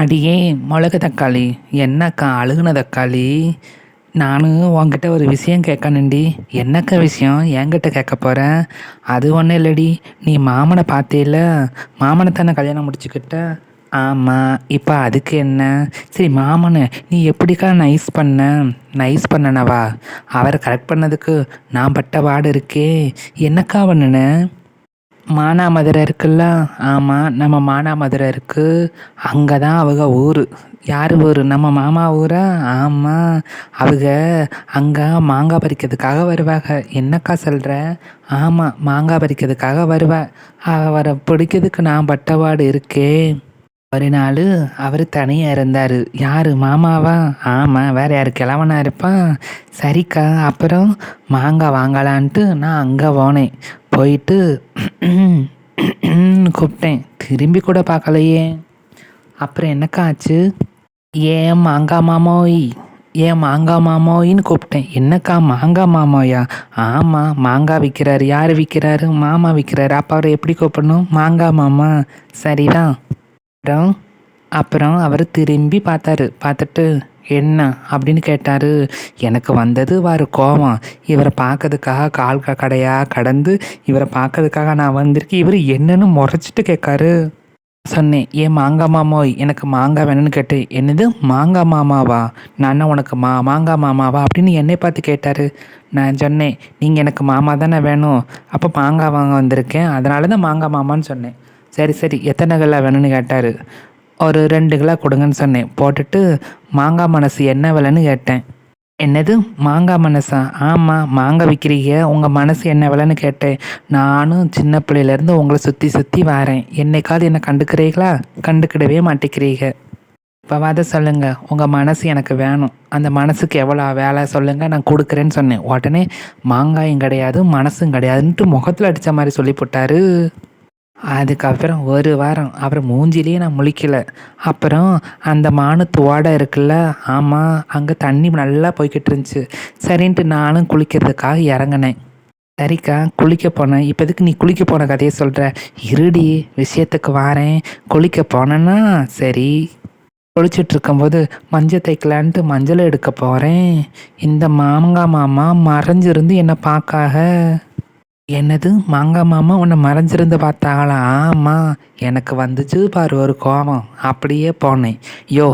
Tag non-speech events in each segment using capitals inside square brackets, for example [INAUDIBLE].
அடியே மிளகு தக்காளி. என்னக்கா அழுகுன தக்காளி? நான் உங்ககிட்ட ஒரு விஷயம் கேட்கணுண்டி என்னக்கா விஷயம்? என்கிட்ட கேட்க போகிறேன் அது ஒன்றும் இல்லடி. நீ மாமனை பார்த்தேல மாமனை தானே கல்யாணம் முடிச்சுக்கிட்ட? ஆமாம் இப்போ அதுக்கு என்ன? சரி மாமனை நீ எப்படிக்கா நைஸ் பண்ண? நைஸ் பண்ணனவா? அவரை கரெக்ட் பண்ணதுக்கு நான் பட்ட பாடு இருக்கே. என்னக்கா பண்ணுனேன் மானாமதுரை இருக்குல்ல? ஆமாம் நம்ம மானாமதுரை இருக்குது அங்கே தான் அவங்க ஊர். யார் ஊர்? நம்ம மாமா ஊரா? ஆமாம் அவங்க அங்கே மாங்காய் பறிக்கிறதுக்காக வருவாங்க. என்னக்கா சொல்கிற ஆமாம் மாங்காய் பறிக்கிறதுக்காக வருவா. அவரை பிடிக்கிறதுக்கு நான் பட்டவாடு இருக்கே ஒரு நாள் அவர் தனியாக இருந்தார். யார் மாமாவா? ஆமாம் வேறு யார் கிழவனா இருப்பான் சரிக்கா அப்புறம் மாங்காய் வாங்கலான்ட்டு நான் அங்கே போனேன். போயிட்டு [CLEARS THROAT] கூப்பிட்டேன். திரும்பி கூட பார்க்கலையே. அப்புறம் என்னக்கா ஆச்சு? ஏன் மாங்காய் மாமோய்? ஏன் மாங்காய் மாமோயின்னு கூப்பிட்டேன். என்னக்கா மாங்காய் மாமோயா? ஆமாம் மாங்காய் விற்கிறாரு யார் விற்கிறாரு மாமா விற்கிறாரு அப்போ அவரை எப்படி கூப்பிடணும்? மாங்காய் மாமா. சரிதான். அப்புறம்? அப்புறம் அவர் திரும்பி பார்த்தாரு. பார்த்துட்டு என்ன அப்படின்னு கேட்டார். எனக்கு வந்தது வாரு கோவம். இவரை பார்க்கறதுக்காக கால் க கடையாக கடந்து இவரை பார்க்கறதுக்காக நான் வந்திருக்கேன். இவர் என்னன்னு முறைச்சிட்டு கேட்காரு. சொன்னேன் ஏன் மாங்காய் மாமோய் எனக்கு மாங்காய் வேணும்னு கேட்டேன் என்னது? மாங்காய் மாமாவா? நான் உனக்கு மா மாங்காய் மாமாவா? அப்படின்னு என்னை பார்த்து கேட்டார். நான் சொன்னேன் நீங்கள் எனக்கு மாமா தானே வேணும். அப்போ மாங்காய் வாங்க வந்திருக்கேன். அதனால தான் மாங்காய் மாமான்னு சொன்னேன். சரி சரி எத்தனை கல்லா வேணும்னு கேட்டார்? ஒரு ரெண்டு கிலோ கொடுங்கன்னு சொன்னேன். போட்டுட்டு மாங்காய் மனசு என்ன விலைன்னு கேட்டேன். என்னது? மாங்காய் மனசா? ஆமாம் மாங்காய் விற்கிறீங்க உங்கள் மனசு என்ன விலைன்னு கேட்டேன். நானும் சின்ன பிள்ளையிலேருந்து உங்களை சுற்றி சுற்றி வரேன். என்னைக்காவது என்ன கண்டுக்கிறீங்களா கண்டுக்கிடவே மாட்டேங்கிறீங்க. இப்போவாத சொல்லுங்கள் உங்கள் மனசு எனக்கு வேணும். அந்த மனசுக்கு எவ்வளோ வேலை சொல்லுங்கள் நான் கொடுக்குறேன்னு சொன்னேன். உடனே மாங்காயும் கிடையாது மனசும் கிடையாதுன்ட்டு முகத்தில் அடித்த மாதிரி சொல்லி போட்டாரு. அதுக்கப்புறம் ஒரு வாரம் அப்புறம் மூஞ்சிலேயே நான் முழிக்கல. அப்புறம் அந்த மானத்து ஓடை இருக்குல்ல ஆமாம் அங்கே தண்ணி நல்லா போய்கிட்டு இருந்துச்சு. சரின்ட்டு நானும் குளிக்கிறதுக்காக இறங்கினேன். சரிக்கா குளிக்க போனேன். இப்போ எதுக்கு நீ குளிக்க போன கதையை சொல்கிற இருடி விஷயத்துக்கு வாரேன். குளிக்க போனேன்னா சரி. குளிச்சிட்ருக்கும்போது மஞ்சள் தைக்கலான்ட்டு மஞ்சள் எடுக்க போகிறேன் இந்த மாமங்கா மாமா மறைஞ்சிருந்து என்னை பார்க்காக. என்னது? மாங்காய் மாமா உன்னை மறைஞ்சிருந்து பார்த்தாங்களா? ஆமாம் எனக்கு வந்துச்சு பாரு ஒரு கோபம். அப்படியே போனேன். யோ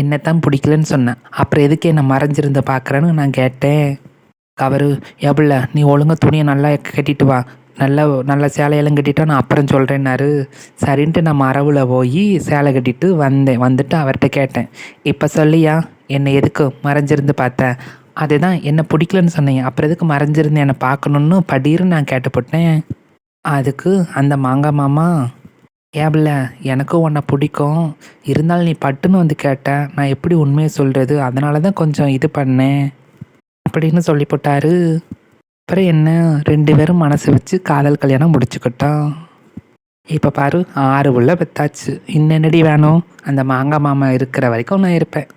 என்னை தான் பிடிக்கலன்னு சொன்னேன் அப்புறம் எதுக்கு என்னை மறைஞ்சிருந்து பார்க்குறேன்னு நான் கேட்டேன். கவரு எவ்வளோ நீ ஒழுங்காக துணியை நல்லா கட்டிட்டு வா. நல்ல நல்ல சேலையெல்லாம் கட்டிட்டா நான் அப்புறம் சொல்கிறேன்னாரு சரின்ட்டு நான் மரவில் போய் சேலை கட்டிட்டு வந்தேன். வந்துட்டு அவர்கிட்ட கேட்டேன். இப்போ சொல்லியா? என்னை எதுக்கு மறைஞ்சிருந்து பார்த்தேன் அதுதான் என்ன பிடிக்கலன்னு சொன்னீங்க அப்புறம் எதுக்கு மறைஞ்சிருந்து என்னை பார்க்கணுன்னு படீர்னு நான் கேட்டுப்பட்டேன். அதுக்கு அந்த மாங்காய் மாமா ஏபில்ல எனக்கும் உன்னை பிடிக்கும். இருந்தாலும் நீ பட்டுன்னு வந்து கேட்டேன் நான் எப்படி உண்மையை சொல்கிறது அதனால தான் கொஞ்சம் இது பண்ணேன். அப்படின்னு சொல்லி போட்டாரு அப்புறம் என்ன? ரெண்டு பேரும் மனசு வச்சு காதல் கல்யாணம் முடிச்சுக்கிட்டோம். இப்போ பாரு ஆறு உள்ள பெத்தாச்சு இன்னென்னடி வேணும்? அந்த மாங்காய் மாமா இருக்கிற வரைக்கும் நான் இருப்பேன்.